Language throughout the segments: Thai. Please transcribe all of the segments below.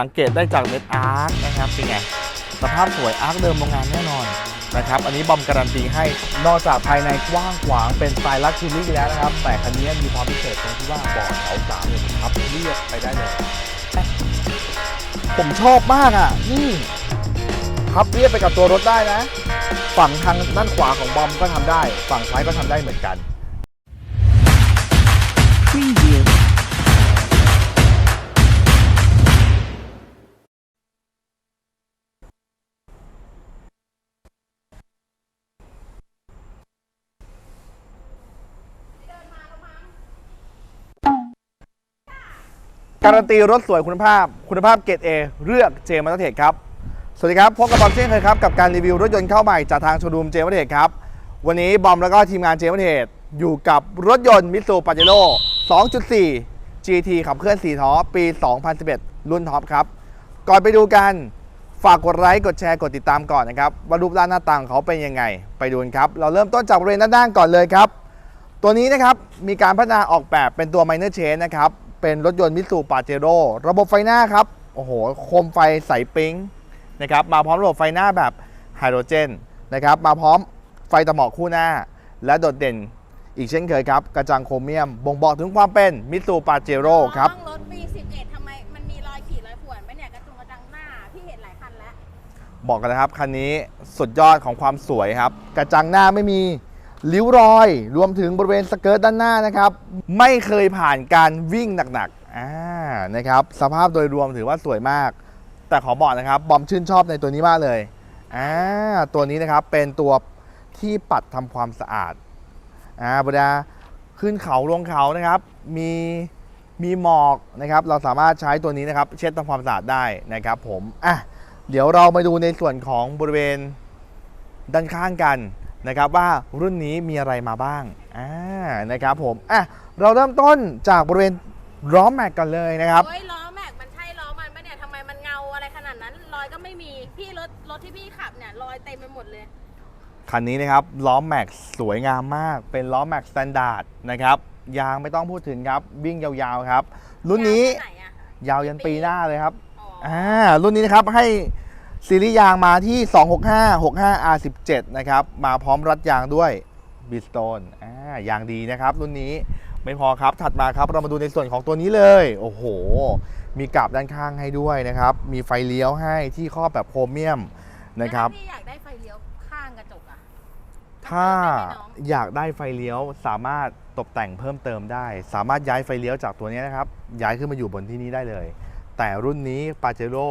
สังเกตได้จากเม็ดอาร์คนะครับเป็นไงสภาพสวยอาร์คเดิมโรงงานแน่นอนนะครับ อันนี้บอมการันตีให้ นอกจากภายในกว้างขวางเป็นสไตล์ลักชัวรี่แล้วนะครับ แต่คันนี้มีความพิเศษตรงที่ว่าเบาะแถวสามเนี่ยพับเรียบไปได้เลย ผมชอบมากอะ นี่พับเรียบไปกับตัวรถได้นะ ฝั่งทางด้านขวาของบอมก็ทำได้ ฝั่งซ้ายก็ทำได้เหมือนกัน การันตีรถสวยคุณภาพ คุณภาพเกรดเอเลือกเจมส์เทคครับ สวัสดีครับพบกับบอมเช่นเคยครับกับการรีวิวรถยนต์เข้าใหม่จากทางโชว์รูมเจมส์เทคครับ วันนี้บอมแล้วก็ทีมงานเจมส์เทคอยู่กับรถยนต์มิตซูปาเจโร่2.4 GT ขับเคลื่อน4ท้อปี 2011 รุ่นท็อปครับ ก่อนไปดูกันฝากกดไลค์กดแชร์กดติดตามก่อนนะครับว่ารูปร่างหน้าตาของเขาเป็นยังไง ไปดูกันครับ เราเริ่มต้นจากบริเวณด้านล่าก่อนเลยครับ ตัวนี้นะครับมีการพัฒนาออกแบบเป็นตัว Minor Change นะครับ เป็นรถยนต์มิตซูปาเจโร่ระบบไฟหน้าครับ โอ้โห โคมไฟใสปิ๊งนะครับ มาพร้อมระบบไฟหน้าแบบไฮโดรเจนนะครับ มาพร้อมไฟตะหมอกคู่หน้า และโดดเด่นอีกเช่นเคยครับ กระจังโครเมียม บ่งบอกถึงความเป็นมิตซูปาเจโร่ครับน้องรถปี11ทำไมมันมีรอยขีดรอยข่วนไหมเนี่ยกระจุงกระจังหน้าพี่เห็นหลายคันแล้ว บอกกันนะครับ คันนี้สุดยอดของความสวยครับ กระจังหน้าไม่มี ริ้วรอย รวมถึงบริเวณสเกิร์ตด้านหน้านะครับ ไม่เคยผ่านการวิ่งหนักๆอ่านะครับสภาพโดยรวมถือว่าสวยมาก แต่ขอบอกนะครับ บอมชื่นชอบในตัวนี้มากเลยอ่าตัวนี้นะครับเป็นตัวที่ปัดทำความสะอาดอ่าเวลาขึ้นเขาลงเขานะครับ มีมีหมอกนะครับ เราสามารถใช้ตัวนี้นะครับ เช็ดทำความสะอาดได้นะครับ ผมอะเดี๋ยวเรามาดูในส่วนของบริเวณด้านข้างกัน นะครับว่ารุ่นนี้มีอะไรมาบ้างอ่านะครับผมอะเราเริ่มต้นจากบริเวณล้อแม็กกันเลยนะครับเฮ้ยล้อแม็กมันใช่ล้อมันปะเนี่ยทำไมมันเงาอะไรขนาดนั้นรอยก็ไม่มีพี่รถรถที่พี่ขับเนี่ยรอยเต็มไปหมดเลยคันนี้นะครับล้อแม็กสวยงามมาก เป็นล้อแม็กสแตนดาร์ดนะครับยางไม่ต้องพูดถึงครับวิ่งยาวๆครับ รุ่นนี้ยาวแค่ไหนอะยาวยันปีหน้าเลยครับอ๋อออ่ารุ่นนี้นะครับให้ ซีรีส์ยางมาที่ 265 65 R17 นะครับ มาพร้อมรัดยางด้วยบิสโตนอ่ายางดีนะครับรุ่นนี้ไม่พอครับ ถัดมาครับ เรามาดูในส่วนของตัวนี้เลย โอ้โห มีกราบด้านข้างให้ด้วยนะครับ มีไฟเลี้ยวให้ที่ครอบแบบโครเมียมนะครับแล้วถ้าพี่อยากได้ไฟเลี้ยวข้างกระจกอะถ้าได้ไหมน้องอยากได้ไฟเลี้ยวสามารถตกแต่งเพิ่มเติมได้ สามารถย้ายไฟเลี้ยวจากตัวนี้นะครับ ย้ายขึ้นมาอยู่บนที่นี้ได้เลย แต่รุ่นนี้ปาเจโร่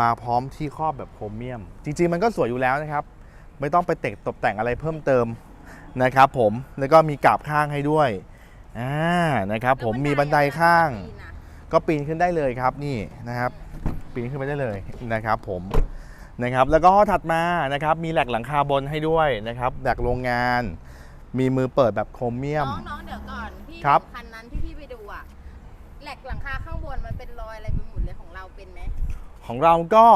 มาพร้อมที่ครอบแบบโครเมียม จริง ๆ มันก็สวยอยู่แล้วนะครับ ไม่ต้องไปเตกตกแต่งอะไรเพิ่มเติมนะครับผมแล้วก็มีกราบข้างให้ด้วยอ่านะครับผมมีบันไดข้างปีนอะก็ปีนขึ้นได้เลยครับนี่นะครับ ปีนขึ้นไปได้เลยนะครับผมนะครับแล้วก็ถัดมานะครับมีแหลกหลังคาบนให้ด้วยนะครับแหลกโรงงาน มีมือเปิดแบบโครเมียมน้องน้องเดี๋ยวก่อนพี่ครับคันนั้นที่พี่ไปดูอะแหลกหลังคาข้างบนมันเป็นรอยอะไรไปหม ของเราก็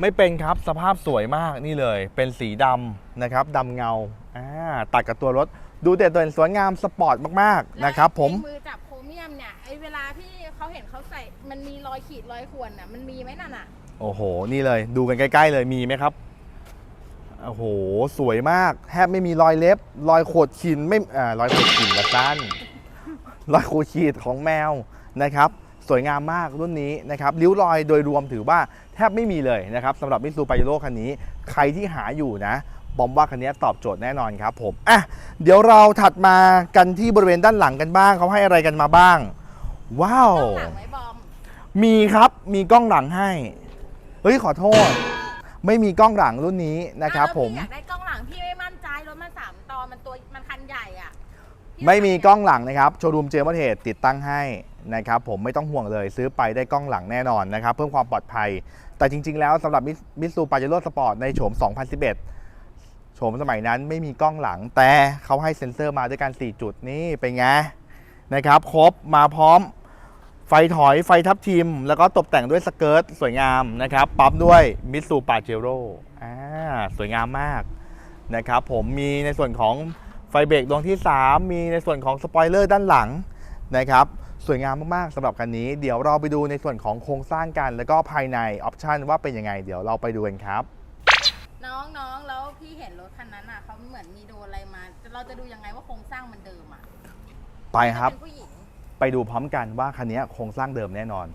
ไม่เป็นครับสภาพสวยมากนี่เลย เป็นสีดำนะครับดำเงาอ่าตัดกับตัวรถดูเด่นตัวสวยงามสปอร์ตมากๆนะครับผมไอ้มือจับโครเมียมเนี่ยไอ้เวลาที่เขาเห็นเขาใส่มันมีรอยขีดรอยข่วนน่ะมันมีไหมนั่นอะโอ้โห นี่เลย ดูกันใกล้ ๆ เลยมีไหมครับ โอ้โห สวยมาก แทบไม่มีรอยเล็บ รอยโขดขีดไม่อ่ารอยโขดขีดละสั้นรอยโขดขีดของแมวนะครับ สวยงามมากรุ่นนี้นะครับริ้วรอยโดยรวมถือว่าแทบไม่มีเลยนะครับสำหรับมิซูปาโ o คันนี้ ใครที่หาอยู่นะบอมว่าคันนี้ตอบโจทย์แน่นอนครับผมอะเดี๋ยวเราถัดมากันที่บริเวณด้านหลังกันบ้างเขาให้อะไรกันมาบ้าง ว้าว ต้องหลังไหมบอมมีครับมีกล้องหลังให้ เฮ้ยขอโทษ ไม่มีกล้องหลังรุ่นนี้นะครับอ้าวผม พี่อยากได้กล้องหลังพี่ไม่มั่นใจรถมันสามตอนมันตัวมันคันใหญ่อะพี่ไม่มีกล้องหลังนะครับ โชว์รูมเจมส์เทติดตั้งให้ นะครับผมไม่ต้องห่วงเลยซื้อไปได้กล้องหลังแน่นอนนะครับเพิ่มความปลอดภัย แต่จริง ๆ แล้วสำหรับมิสซูปาเจโร่สปอร์ตในโฉม 2011 โฉมสมัยนั้นไม่มีกล้องหลังแต่เขาให้เซ็นเซอร์มาด้วยกัน 4 จุดนี่เป็นไงนะครับครบมาพร้อมไฟถอยไฟทับทิม แล้วก็ตกแต่งด้วยสเกิร์ตสวยงามนะครับปั๊มด้วยมิตซูปาเจโร่อ่าสวยงามมากนะครับผมมีในส่วนของไฟเบรกดวงที่ 3 มีในส่วนของสปอยเลอร์ด้านหลังนะครับ สวยงามมากๆสำหรับคันนี้ เดี๋ยวเราไปดูในส่วนของโครงสร้างกัน แล้วก็ภายในออปชันว่าเป็นยังไง เดี๋ยวเราไปดูกันครับ น้องน้องแล้วพี่เห็นรถคันนั้นอะเขาเหมือนมีโดนอะไรมา เราจะดูยังไงว่าโครงสร้างมันเดิมอะไปครับ เป็นผู้หญิงไปดูพร้อมกันว่าคันนี้โครงสร้างเดิมแน่นอน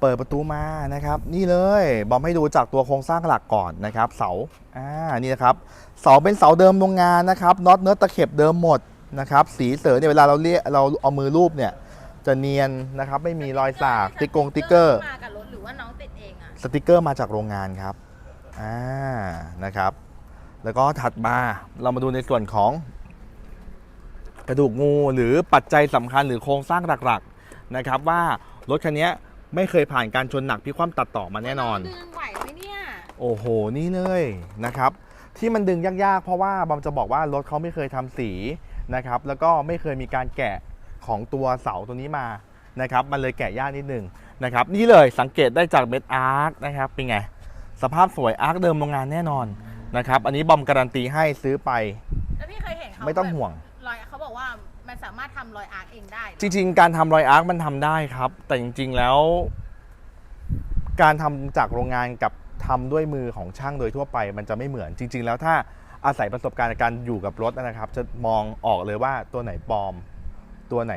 เปิดประตูมานะครับ นี่เลยบอมให้ดูจากตัวโครงสร้างหลักก่อนนะครับ เสาอ่านี่นะครับเสาเป็นเสาเดิมโรงงานนะครับน็อตเนื้อตะเข็บเดิมหมดนะครับ สีเสือเนี่ยเวลาเราเรียกเราเอามือรูปเนี่ย จะเนียนนะครับไม่มีรอยสากติ๊กกงติ๊กเกอร์ มากับรถหรือว่าน้องติดเองอะสติกเกอร์มาจากโรงงานครับ อ่า นะครับ แล้วก็ถัดมาเรามาดูในส่วนของ กระดูกงูหรือปัจจัยสำคัญหรือโครงสร้างหลักๆนะครับ ว่ารถคันนี้ไม่เคยผ่านการชนหนักพิความตัดต่อมาแน่นอน ดึงไหวไหมเนี่ยโอ้โห นี่เลยนะครับ ที่มันดึงยากๆ เพราะว่าบอมจะบอกว่ารถเขาไม่เคยทำสีนะครับ แล้วก็ไม่เคยมีการแกะ ของตัวเสาตัวนี้มานะครับมันเลยแกะยากนิดหนึงนะครับนี่เลยสังเกตได้จากเม็ดอาร์คนะครับเป็นไงสภาพสวยอาร์คเดิมโรงงานแน่นอนนะครับอันนี้บอมการันตีให้ซื้อไปแล้วพี่เคยเห็นเขาไม่ต้องห่วงรอยเขาบอกว่ามันสามารถทำรอยอาร์คเองได้เหรอจริง ๆ การทำรอยอาร์คมันทำได้ครับ แต่จริง ๆแล้ว การทำจากโรงงานกับทำด้วยมือของช่างโดยทั่วไป มันจะไม่เหมือนจริง ๆ แล้วถ้าอาศัยประสบการณ์ในการอยู่กับรถนะครับ จะมองออกเลยว่าตัวไหนปลอม ตัวไหน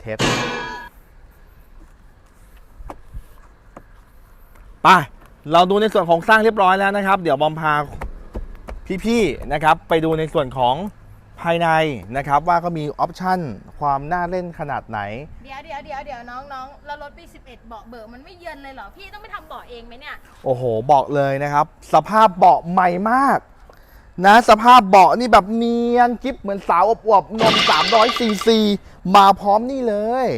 เท็จไปเราดูในส่วนของสร้างเรียบร้อยแล้วนะครับ เดี๋ยวบอมพาพี่ๆนะครับ ไปดูในส่วนของภายในนะครับ ว่าเขามีออปชั่นความน่าเล่นขนาดไหน เดี๋ยวเดี๋ยวเดี๋ยวเดี๋ยวน้องน้องแล้วรถปี11 เบาะเบิกมันไม่เยินเลยเหรอ พี่ต้องไปทำเบาะเองไหมเนี่ย โอ้โหบอกเลยนะครับ สภาพเบาะใหม่มาก นะสภาพเบาะนี่แบบเนียนกิ๊บเหมือนสาวอวบๆนม300ซีซีมาพร้อมนี่เลย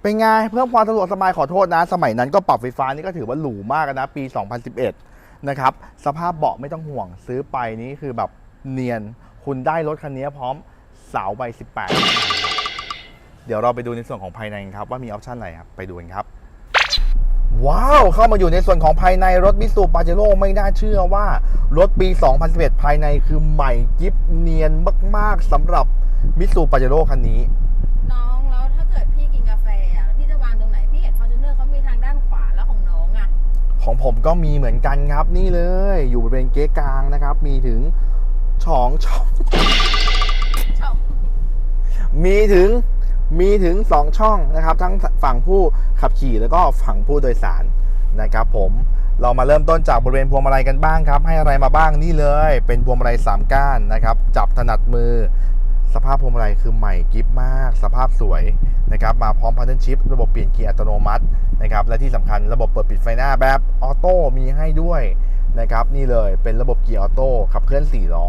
เป็นไงเพิ่มความสะดวกสบายขอโทษนะ สมัยนั้นก็ปรับไฟฟ้านี่ก็ถือว่าหรูมากนะ ปี 2011 นะครับ สภาพเบาะไม่ต้องห่วงซื้อไปนี่คือแบบเนียนคุณได้รถคันนี้พร้อมสาวใบ 18 เดี๋ยวเราไปดูในส่วนของภายในกันครับว่ามีออปชันอะไรครับไปดูกันครับ ว้าว เข้ามาอยู่ในส่วนของภายในรถมิสูปาเจโร่ไม่น่าเชื่อว่า รถปี 2011 ภายในคือใหม่กิฟเนียนมาก ๆสำหรับมิสูปาเจโร่คันนี้ น้องแล้วถ้าเกิดพี่กินกาแฟอะพี่จะวางตรงไหน พี่เห็นฟอร์จูเนอร์เขามีทางด้านขวาแล้วของน้องอะของผมก็มีเหมือนกันครับนี่เลย อยู่บริเวณเก๊กลางนะครับ มีถึงช่องช่องชอบมีถึง มีถึง 2 ช่องนะครับ ทั้งฝั่งผู้ขับขี่แล้วก็ฝั่งผู้โดยสารนะครับผมเรามาเริ่มต้นจากบริเวณพวงมาลัยกันบ้างครับ ให้อะไรมาบ้างนี่เลย เป็นพวงมาลัย3ก้านนะครับ จับถนัดมือ สภาพพวงมาลัยคือใหม่กิฟมาก สภาพสวยนะครับ มาพร้อมพัน d ชิ p ระบบเปลี่ยนเกียร์อัตโนมัตินะครับ และที่สำคัญระบบเปิดปิดไฟหน้าแบบออโต้มีให้ด้วยนะครับ นี่เลยเป็นระบบเกียร์ออโต้ขับเคลื่อน4ล้อ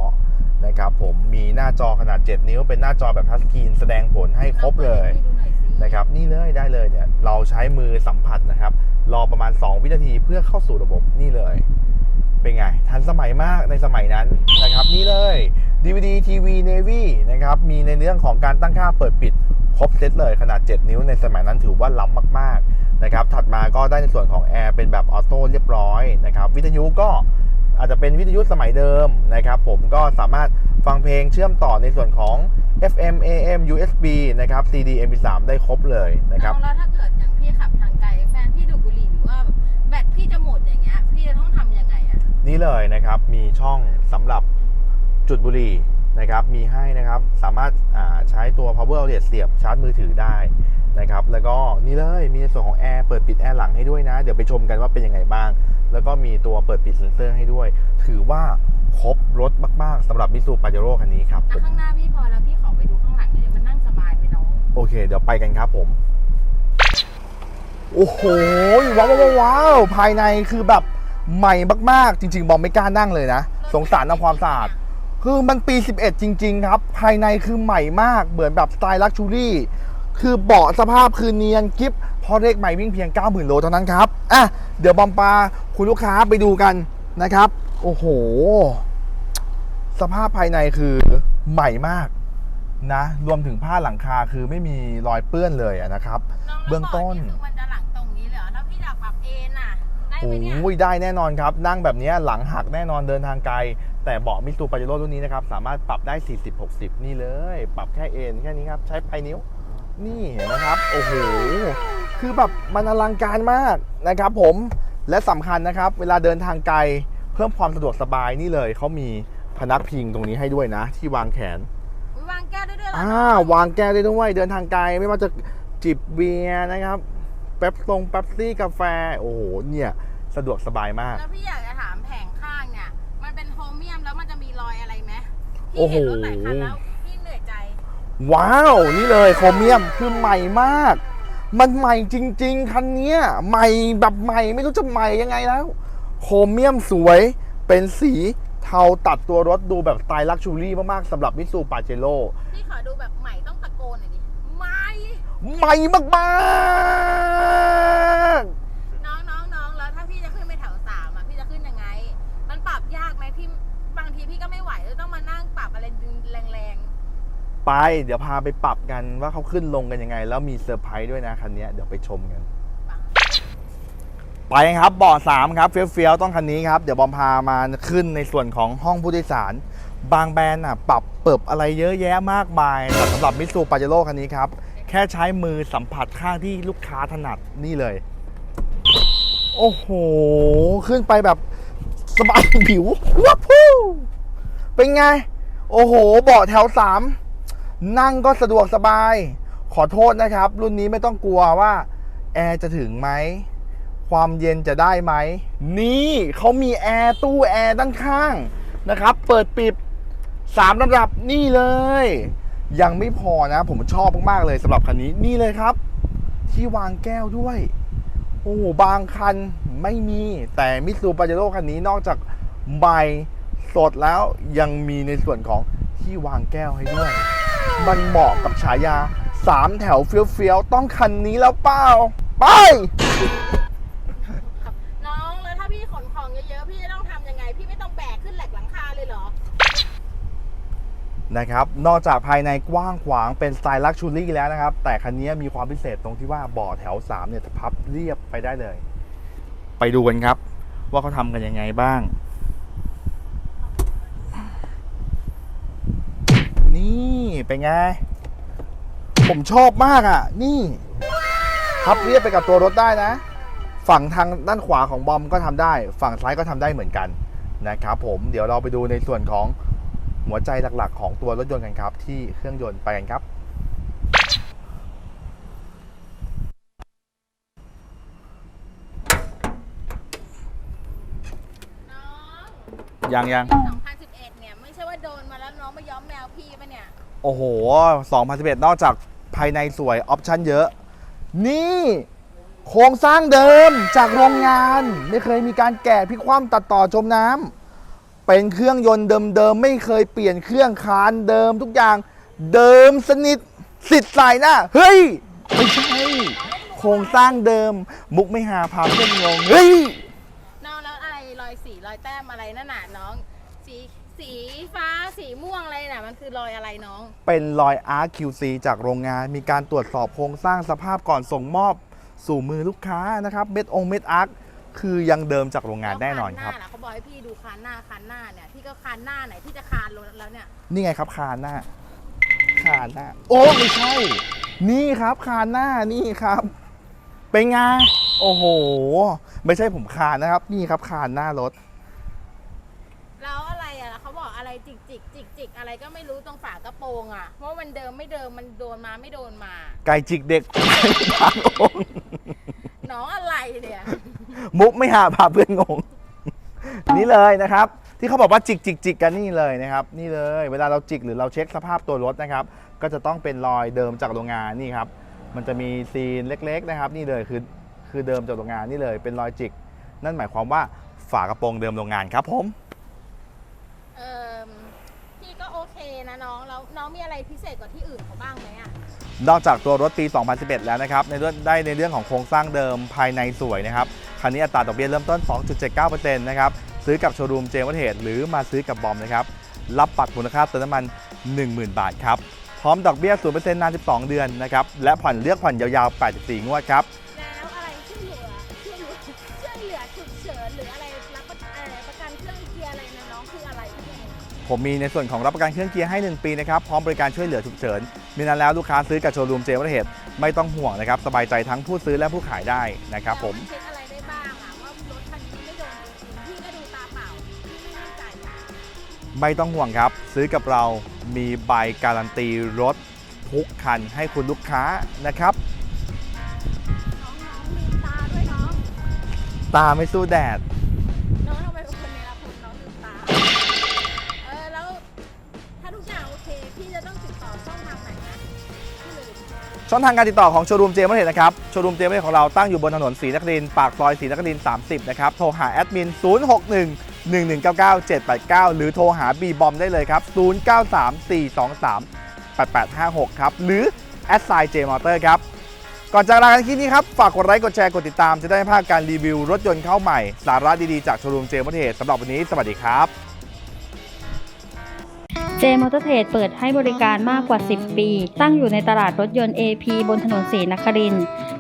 นะครับผมมีหน้าจอขนาด 7 นิ้ว เป็นหน้าจอแบบทัชสกรีนแสดงผลให้ครบเลยน้องปิดให้ดูหน่อยสินะครับนี่เลยได้เลยเนี่ยเราใช้มือสัมผัสนะครับ รอประมาณ 2 วินาทีเพื่อเข้าสู่ระบบนี่เลย เป็นไง ทันสมัยมากในสมัยนั้นนะครับนี่เลย DVD TV Navy นะครับมีในเรื่องของการตั้งค่าเปิดปิดครบเซตเลยขนาด 7 นิ้วในสมัยนั้นถือว่าล้ำมาก ๆ นะครับ ถัดมาก็ได้ในส่วนของแอร์เป็นแบบออโต้เรียบร้อยนะครับ วิทยุก็ อาจจะเป็นวิทยุสมัยเดิมนะครับ ผมก็สามารถฟังเพลงเชื่อมต่อในส่วนของ FM AM USB นะครับ CD MP3 ได้ครบเลยนะครับน้องแล้วถ้าเกิดอย่างพี่ขับทางไกลแฟนพี่ดูดบุหรี่หรือว่าแบตพี่จะหมดอย่างเงี้ยพี่จะต้องทำยังไงอะนี่เลยนะครับมีช่องสำหรับจุดบุหรี่นะครับมีให้นะครับสามารถอ่าใช้ตัว power outlet เสียบชาร์จมือถือได้นะครับแล้วก็นี่เลยมีในส่วนของแอร์เปิดปิดแอร์หลังให้ด้วยนะ เดี๋ยวไปชมกันว่าเป็นยังไงบ้าง แล้วก็มีตัวเปิดปิดเซ็นเซอร์ให้ด้วย ถือว่าครบรถมากๆสำหรับมิสูปาเจโร่คันนี้ครับแต่ข้างหน้าพี่พอแล้วพี่ขอไปดูข้างหลังหน่อยดิมันนั่งสบายไหมน้องโอเค เดี๋ยวไปกันครับผม โอ้โหว้าวว้าวว้าวภายในคือแบบใหม่มากๆ จริง ๆ บอมไม่กล้านั่งเลยนะ สงสารทำความสะอาดคือมันปี 11 จริง ๆ ครับ ภายในคือใหม่มากเหมือนแบบสไตล์ลักชูรี่ คือเบาะสภาพคือเนียนกิฟพอเลขใหม่วิ่งเพียง 90,000 โลเท่านั้นครับ อะ เดี๋ยวบอมปาคุณลูกค้าไปดูกันนะครับ โอ้โห สภาพภายในคือใหม่มากนะ รวมถึงผ้าหลังคาคือไม่มีรอยเปื้อนเลยอะนะครับน้องแล้วเบื้องต้นบาะคือมันจะหลังตรงนี้เลยเหรอถ้าพี่อยากปรับเอนอะได้ไหมเนี่ยโอ้ยได้แน่นอนครับ นั่งแบบเนี้ยหลังหักแน่นอนเดินทางไกล แต่เบาะมิสูปาเจโร่รุ่นนี้นะครับ สามารถปรับได้ 40-60 นี่เลย ปรับแค่เอ็นแค่นี้ครับ ใช้ปลายนิ้ว นี่เห็นไหมครับ โอ้โห คือแบบมันอลังการมากนะครับผมและสำคัญนะครับ เวลาเดินทางไกลเพิ่มความสะดวกสบายนี่เลยเขามีพนักพิงตรงนี้ให้ด้วยนะ ที่วางแขนอุ๊ยวางแก้วได้ด้วยเหรออ่าน้องวางแก้วได้ด้วยเดินทางไกลไม่ว่าจะจิบเบียร์นะครับแป๊บตรงแป๊บซี่กาแฟ โอ้โหเนี่ยสะดวกสบายมาก แล้วพี่อยากจะถามแผงข้างเนี่ย มันเป็นโครเมียมแล้วมันจะมีรอยอะไรไหมโอ้พี่โหเห็นรถหลายคันแล้วพี่เหนื่อยใจ ว้าว นี่เลยโครเมียมคือใหม่มาก มันใหม่จริง ๆ คันเนี้ยใหม่แบบใหม่ไม่รู้จะใหม่ยังไงแล้ว โครเมียมสวยเป็นสีเทาตัดตัวรถดูแบบสไตล์ลักชูรี่มาก ๆสำหรับมิสูปาเจโร่พี่ขอดูแบบใหม่ต้องตะโกนหน่อยดิ ใหม่ ใหม่มากๆ น้องน้องน้องแล้วถ้าพี่จะขึ้นไปแถวสามอะพี่จะขึ้นยังไง มันปรับยากไหมพี่บางทีพี่ก็ไม่ไหวจะต้องมานั่งปรับอะไรแรง ไป เดี๋ยวพาไปปรับกันว่าเขาขึ้นลงกันยังไง แล้วมีเซอร์ไพรส์ด้วยนะคันนี้เดี๋ยวไปชมกัน ไปครับเบาะสามครับเฟี้ยวๆต้องคันนี้ครับ เดี๋ยวบอมพามาขึ้นในส่วนของห้องผู้โดยสาร บางแบรนด์อะปรับเปิบอะไรเยอะแยะมากมายแต่สำหรับมิสูปาเจโร่คันนี้ครับแค่ใช้มือสัมผัสข้างที่ลูกค้าถนัดนี่เลย โอ้โห ขึ้นไปแบบสบายผิวว้าวพูเป็นไง โอ้โหเบาะแถวสาม นั่งก็สะดวกสบาย ขอโทษนะครับ รุ่นนี้ไม่ต้องกลัวว่าแอร์จะถึงไหม ความเย็นจะได้ไหม นี่เขามีแอร์ตู้แอร์ด้านข้างนะครับ เปิดปิดสามระดับนี่เลย ยังไม่พอนะ ผมชอบมากๆเลยสำหรับคันนี้นี่เลยครับ ที่วางแก้วด้วย โอ้บางคันไม่มีแต่มิตซูปาเจโร่คันนี้นอกจากใบสดแล้วยังมีในส่วนของที่วางแก้วให้ด้วย มันเหมาะกับฉายาสามแถวเฟี้ยวๆ ต้องคันนี้แล้วเปล่า ไป น้องแล้วถ้าพี่ขนของเยอะๆ พี่จะต้องทำยังไง พี่ไม่ต้องแบกขึ้นแหลกหลังคาเลยเหรอ นะครับ นอกจากภายในกว้างขวางเป็นสไตล์ลักชูรี่แล้วนะครับ แต่คันนี้มีความพิเศษตรงที่ว่าเบาะแถว 3 เนี่ยจะพับเรียบไปได้เลย ไปดูกันครับ ว่าเขาทำกันยังไงบ้าง นี่เป็นไง ผมชอบมากอะ นี่พับเรียบไปกับตัวรถได้นะ ฝั่งทางด้านขวาของบอมก็ทำได้ ฝั่งซ้ายก็ทำได้เหมือนกันนะครับผมเดี๋ยวเราไปดูในส่วนของหัวใจหลักๆ ของตัวรถยนต์กันครับ ที่เครื่องยนต์ไปกันครับน้องยังยัง โอ้โห 2011 นอกจากภายในสวยออปชั่นเยอะ นี่ โครงสร้างเดิมจากโรงงาน ไม่เคยมีการแกะพิคว่ำตัดต่อจมน้ำเป็นเครื่องยนต์เดิมๆ ไม่เคยเปลี่ยนเครื่องคานเดิมทุกอย่างเดิมสนิทสิทธิ์สายหน้า เฮ้ย ไม่ใช่ โครงสร้างเดิม มุกไม่หาพาเพื่อนงงเฮ้ย น้องแล้วอะไรรอยสีรอยแต้มอะไรนั่นน่ะน้อง สีสีฟ้าสีม่วงอะไรน่ะ มันคือรอยอะไรน้อง เป็นรอย RQC จากโรงงาน มีการตรวจสอบโครงสร้างสภาพก่อนส่งมอบสู่มือลูกค้านะครับเม็ดองเม็ดอาร์คคือยังเดิมจากโรงงานแน่นอนครับ แล้วคัหาล่ะเขาบอกให้พี่ดูคานหน้าคานหน้าเนี่ยพี่ก็คานหน้าไหนที่จะคานลงแล้วเนี่ยนี่ไงครับคานหน้าคานหน้า โอ้ไม่ใช่ นี่ครับคานหน้านี่ครับ เป็นไงโอ้โห ไม่ใช่ผมคานนะครับ นี่ครับคานหน้ารถ แล้วอะไรอะเขาบอกอะไรจิก จิกจิกจิกอะไรก็ไม่รู้ตรงฝากระโปรงอะ เพราะมันเดิมไม่เดิมมันโดนมาไม่โดนมา ไก่จิกเด็กพาลงน้องอะไรเนี่ย มุกไม่หาพาเพื่อนงง นี่เลยนะครับ ที่เขาบอกว่าจิกจิกจิกกันนี่เลยนะครับ นี่เลย เวลาเราจิกหรือเราเช็คสภาพตัวรถนะครับ ก็จะต้องเป็นรอยเดิมจากโรงงานนี่ครับ มันจะมีซีนเล็กๆนะครับ นี่เลยคือคือเดิมจากโรงงานนี่เลย เป็นรอยจิก นั่นหมายความว่าฝากระโปรงเดิมโรงงานครับผม เออพี่ก็โอเคนะน้ องแล้วน้องมีอะไรพิเศษกว่าที่อื่นเขาบ้างไหมอะ นอกจากตัวรถปี 2011 แล้วนะครับ ในเรื่องได้ในเรื่องของโครงสร้างเดิมภายในสวยนะครับ คันนี้อัตราดอกเบี้ยเริ่มต้น 2.79%นะครับ ซื้อกับโชว์รูมเจมส์เทศหรือมาซื้อกับบอมนะครับ รับปัดมูลค่าเติมน้ำมัน 10,000 บาทครับ พร้อมดอกเบี้ย 0%นาน 12 เดือนนะครับ และผ่อนเลือกผ่อนยาวๆ 84 งวดครับ ผมมีในส่วนของรับประกันเครื่องเกียร์ให้ 1 ปีนะครับ พร้อมบริการช่วยเหลือฉุกเฉิน มีนั้นแล้วลูกค้าซื้อกับโชว์รูมเจมส์เทศไม่ต้องห่วงนะครับ สบายใจทั้งผู้ซื้อและผู้ขายได้นะครับผม เช็คอะไรได้บ้างอะว่ารถคันนี้ไม่โดนจริงๆพี่ก็ดูตาเปล่าพี่ไม่แน่ใจอะ ไม่ต้องห่วงครับ ซื้อกับเรามีใบการันตีรถทุกคันให้คุณลูกค้านะครับ น้องๆลืมตาด้วยน้อง ตาไม่สู้แดด ช่องทางการติดต่อของโชว์รูมเจมส์เทศนะครับ โชว์รูมเจมส์เทศของเราตั้งอยู่บนถนนศรีนครินปากซอยศรีนครินทร์30 นะครับ โทรหาแอดมิน 061 1199 789 หรือโทรหาบีบอมได้เลยครับ 093 423 8856 ครับ หรือแอดไซน์เจมอเตอร์ครับ ก่อนจากลากันคลิปนี้ครับ ฝากกดไลค์กดแชร์กดติดตามจะได้ไม่พลาดการรีวิวรถยนต์เข้าใหม่ สาระดีๆจากโชว์รูมเจมส์เทศสำหรับวันนี้สวัสดีครับ มอเตอร์เทรดเปิดให้บริการมากกว่า 10 ปี ตั้งอยู่ในตลาดรถยนต์ AP บนถนนศรีนคริน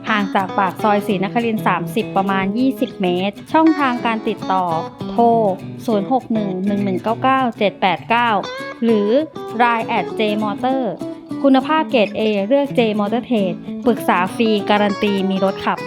ห่างจากปากซอยศรีนครินทร30 ประมาณ 20 เมตร ช่องทางการติดต่อ โทร 0611997789 หรือ Line at jmotor คุณภาพเกรด A เลือก J Motor Trade ปรึกษาฟรีการันตีมีรถขับ